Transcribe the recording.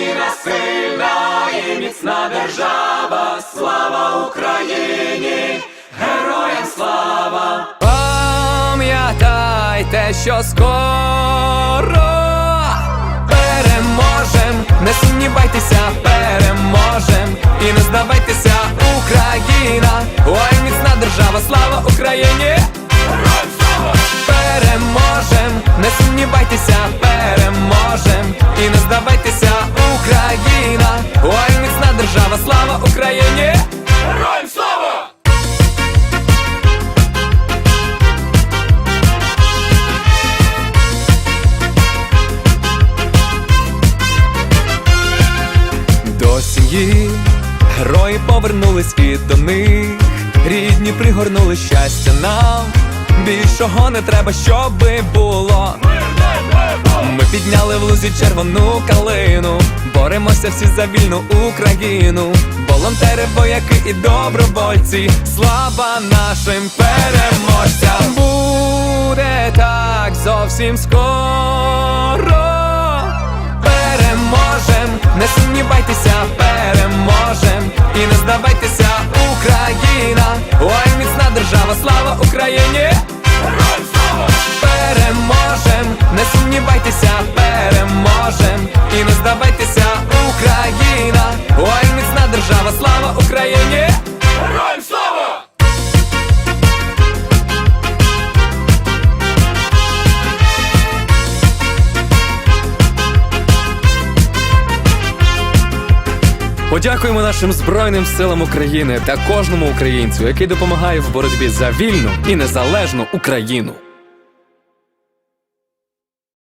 Україна сильна і міцна держава, слава Україні, героям слава! Пам'ятайте, що скоро переможем, не сумнівайтеся, переможем. І не здавайтеся, Україна, ой, міцна держава, слава Україні! Переможем, не сумнівайтеся, держава, слава Україні! Героям слава! До сім'ї герої повернулись і до них рідні пригорнули щастя нам. Більшого не треба, щоби було. Ми підняли в лузі червону калину, боремося всі за вільну Україну, волонтери, вояки і добровольці, слава нашим переможцям! Буде так зовсім скоро. Переможем, не сумнівайтеся, переможем. І не здавайтеся, Україна, ой, міцна держава, слава Україні! Переможем, не сумнівайтеся, переможем. І не здавайтеся, Подякуємо нашим Збройним силам України та кожному українцю, який допомагає в боротьбі за вільну і незалежну Україну.